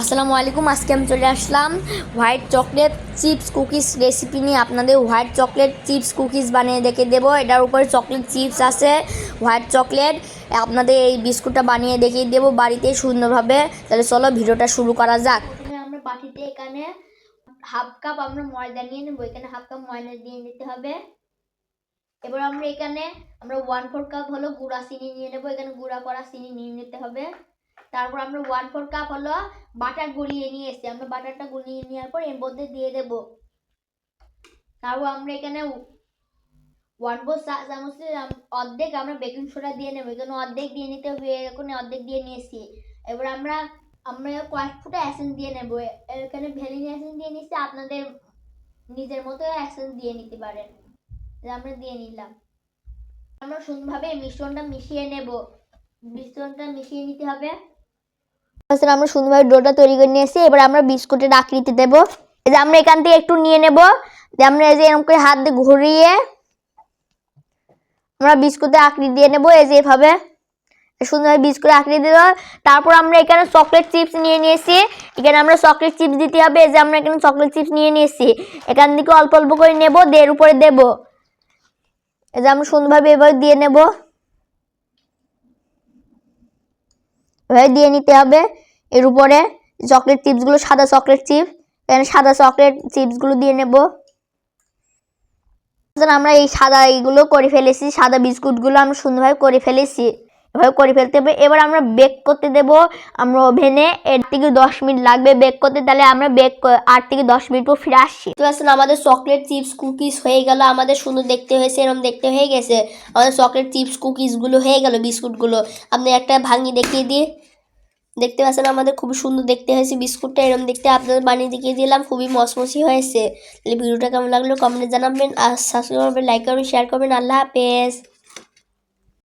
আসসালামু আলাইকুম, আজকে আমি চলে আসলাম white chocolate chips cookies recipe নিয়ে আপনাদের হোয়াইট চকলেট চিপস কুকিজ বানিয়ে দেখে দেবো। এটার উপরে চকলেট চিপস আছে, হোয়াইট চকলেট। আপনাদের এই বিস্কুটটা বানিয়ে দেখিয়ে দেবো বাড়িতে সুন্দরভাবে। তাহলে চলো ভিডিওটা শুরু করা যাক। আমরা বাটিতে এখানে হাফ কাপ আমরা ময়দা নিয়ে নেব। এখানে হাফ কাপ ময়দা দিয়ে নিতে হবে। এবার আমরা এখানে আমরা ওয়ান ফোর কাপ হলো গুঁড়া চিনি নিয়ে নেব। এখানে গুঁড়া করা চিনি নিয়ে নিতে হবে। তারপর আমরা ওয়ান ফোর কাপ হলো বাটার গলিয়ে নিয়ে এসেছি আমরা বাটারটা গলিয়ে নেওয়ার পর এর মধ্যে দিয়ে দেব। তারপর আমরা এখানে ওয়ান ফোর চা চামচের অর্ধেক আমরা বেকিং সোডা দিয়ে নেব। এখানে অর্ধেক দিয়ে নিতে হবে এখন অর্ধেক দিয়ে নিয়েছি। এবার আমরা আমরা কয়েক ফুটা অ্যাসেন্স দিয়ে নেব। এখানে ভ্যানিলা অ্যাসেন্স দিয়ে নিচ্ছি আপনাদের নিজের মতো অ্যাসেন্স দিয়ে নিতে পারেন। আমরা দিয়ে নিলাম। আমরা সুন্দরভাবে মিশ্রণটা মিশিয়ে নেব। মিশ্রণটা মিশিয়ে নিতে হবে। তাছাড়া আমরা সুন্দরভাবে ডোটা তৈরি করে নিয়েছি এবার আমরা বিস্কুটের আকৃতি দেবো। এই যে আমরা এখান থেকে একটু নিয়ে নেব। যে আমরা এই যে এরকম করে হাত দিয়ে ঘুরিয়ে আমরা বিস্কুটের আকৃতি দিয়ে নেব। এই যে এভাবে সুন্দরভাবে বিস্কুটের আকৃতি দেবো। তারপর আমরা এখানে চকলেট চিপস নিয়ে নিয়েছি। এখানে আমরা চকলেট চিপস দিতে হবে। এই যে আমরা এখানে চকলেট চিপস নিয়ে নিয়েছি। এখান থেকে অল্প অল্প করে নেব। দের উপরে দেব। এই যে আমরা সুন্দরভাবে এভাবে দিয়ে নেব এভাবে দিয়ে নিতে হবে। এর উপরে চকলেট চিপসগুলো সাদা চকলেট চিপস এখানে সাদা চকলেট চিপসগুলো দিয়ে নেব। আমরা এই সাদা এইগুলো করে ফেলেছি, সাদা বিস্কুটগুলো আমরা সুন্দরভাবে করে ফেলেছি। এভাবে করে ফেলতে হবে। এবার আমরা বেক করতে দেব। আমরা ওভেনে এর থেকে দশ মিনিট লাগবে বেক করতে। তাহলে আমরা বেক আট থেকে দশ মিনিট পর ফিরে আসছি। তো আসলে আমাদের চকলেট চিপস কুকিজ হয়ে গেল। আমাদের সুন্দর দেখতে হয়েছে এরকম দেখতে হয়ে গেছে। আমাদের চকলেট চিপস কুকিজগুলো হয়ে গেল বিস্কুটগুলো আপনি একটা ভাঙি দেখিয়ে দিয়ে দেখতে পাচ্ছেন আমাদের খুবই সুন্দর দেখতে হয়েছে বিস্কুটটা এরকম দেখতে আপনাদের বানিয়ে দেখিয়ে দিলাম। খুবই মসমসি হয়েছে। তাহলে ভিডিওটা কেমন লাগল কমেন্টে জানাবেন। আর সাবস্ক্রাইব করবেন লাইক করবেন শেয়ার করবেন। আল্লাহ হাফেজ।